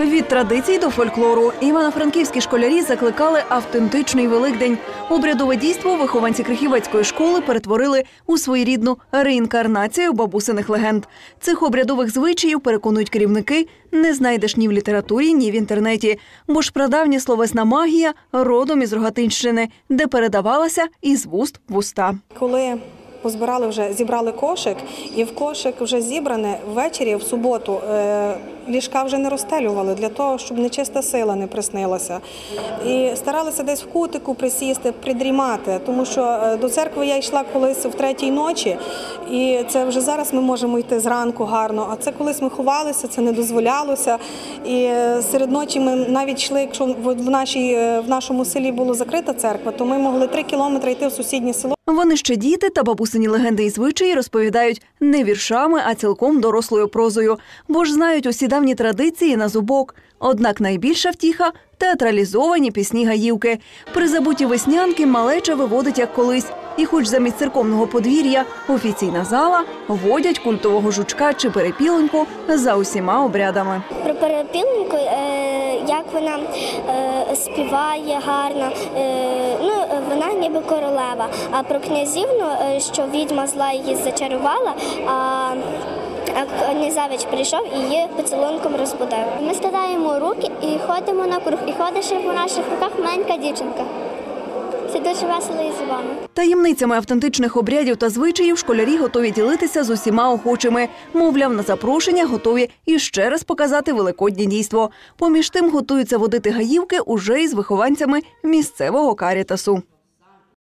Від традицій до фольклору івано-франківські школярі закликали автентичний Великдень. Обрядове дійство вихованці Крихівецької школи перетворили у своєрідну реінкарнацію бабусиних легенд. Цих обрядових звичаїв переконують керівники, не знайдеш ні в літературі, ні в інтернеті. Бо ж прадавня словесна магія родом із Рогатинщини, де передавалася із вуст в уста. Коли позбирали вже, зібрали кошик, і в кошик вже зібране ввечері, в суботу, е, ліжка вже не розстелювали для того, щоб нечиста сила не приснилася. І старалися десь в кутику присісти, придрімати, тому що е, до церкви я йшла колись в третій ночі, і це вже зараз ми можемо йти зранку гарно. А це колись ми ховалися, це не дозволялося. І е, серед ночі ми навіть йшли, якщо в нашій в нашому селі була закрита церква, то ми могли три кілометри йти в сусіднє село. Вони ще діти та бабусині легенди і звичаї розповідають не віршами, а цілком дорослою прозою, бо ж знають усі давні традиції на зубок. Однак найбільша втіха театралізовані пісні гаївки. Призабуті веснянки малеча виводить як колись. І хоч замість церковного подвір'я офіційна зала водять культового жучка чи перепілоньку за усіма обрядами. Про перепілку, е, як вона е, співає гарно, е, ну ніби королева. А про князівну, е, що відьма зла її зачарувала. А а князевич прийшов і її поцілунком розбудив. Ми складаємо руки і ходимо на круг. І ходиш по наших руках маленька дівчинка. Це дуже весело і забавно. Таємницями автентичних обрядів та звичаїв школярі готові ділитися з усіма охочими. Мовляв, на запрошення готові і ще раз показати великоднє дійство. Поміж тим готуються водити гаївки уже із вихованцями місцевого карітасу.